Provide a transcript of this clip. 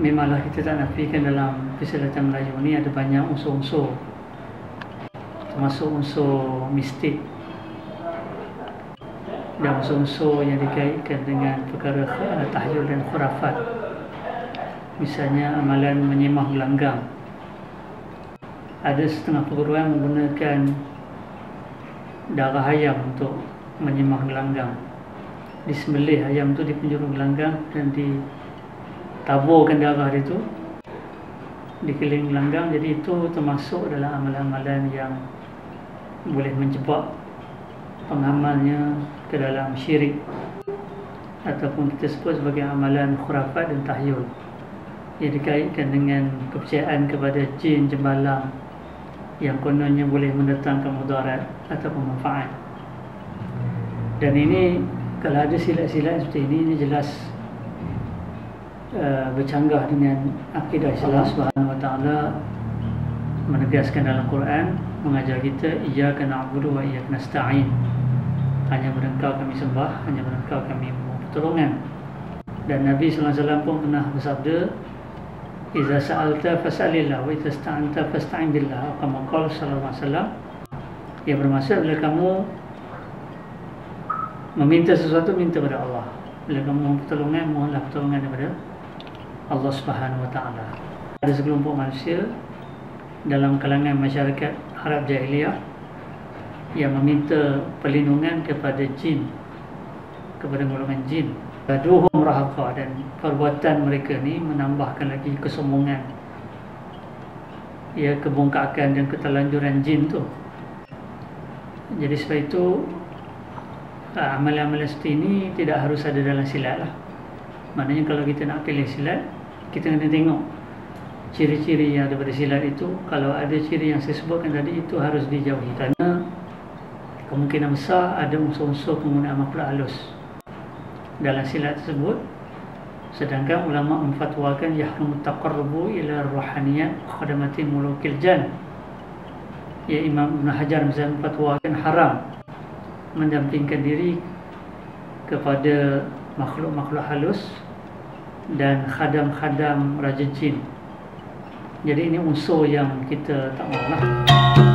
memanglah kita tak nafikan dalam persilatan Melayu ni ada banyak unsur-unsur. Termasuk unsur mistik. Dan unsur-unsur yang dikaitkan dengan perkara uh, tahyul dan khurafat. Misalnya amalan menyemah gelanggang. Ada setengah perguruan menggunakan darah ayam untuk menyemah gelanggang. Disembelih ayam tu di penjuru gelanggang dan ditaburkan darah dia tu di keliling gelanggang jadi itu termasuk dalam amalan-amalan yang boleh menjebak pengamalnya ke dalam syirik. Ataupun kita sebut sebagai amalan khurafat dan tahyul. Yang dikaitkan dengan kepercayaan kepada jin jembalang yang kononnya boleh mendatangkan mudarat ataupun manfaat. Dan ini kalau ada silat-silat seperti ini ini jelas uh, bercanggah dengan akidah Islam Subhanahu Wa Taala menegaskan dalam Quran mengajar kita iyyaka na'budu wa iyyaka nasta'in. Hanya pada engkau kami sembah hanya pada engkau kami mohon pertolongan. Dan Nabi sallallahu alaihi wasallam pun pernah bersabda idza sa'alta fas'alillah wa idza sta'anta fasta'in billah. Kama qala sallallahu alaihi wasallam yang bermaksud bila kamu meminta sesuatu minta pada Allah. Bila kamu mohon pertolongan mohonlah pertolongan daripada Allah Subhanahu wa taala. Ada sekelompok manusia dalam kalangan masyarakat Arab jahiliyah yang meminta perlindungan kepada jin kepada golongan jin. Duhum rahaqa dan perbuatan mereka ni menambahkan lagi kesombongan. Ya kebongkakan dan keterlanjuran jin tu. Jadi sebab itu ah, amalan-amalan seperti ini tidak harus ada dalam silat lah. Maknanya kalau kita nak pilih silat kita kena tengok ciri-ciri yang ada pada silat itu kalau ada ciri yang saya sebutkan tadi itu harus dijauhi. Kerana kemungkinan besar ada unsur-unsur penggunaan makhluk halus dalam silat tersebut. Sedangkan ulama memfatwakan yahrum taqarrubu ila ruhaniyat khadamati mulukil jan. Ya Imam Ibn Hajar misalnya memfatwakan haram mendampingkan diri kepada makhluk-makhluk halus dan khadam-khadam raja jin. Jadi ini unsur yang kita tak mahu lah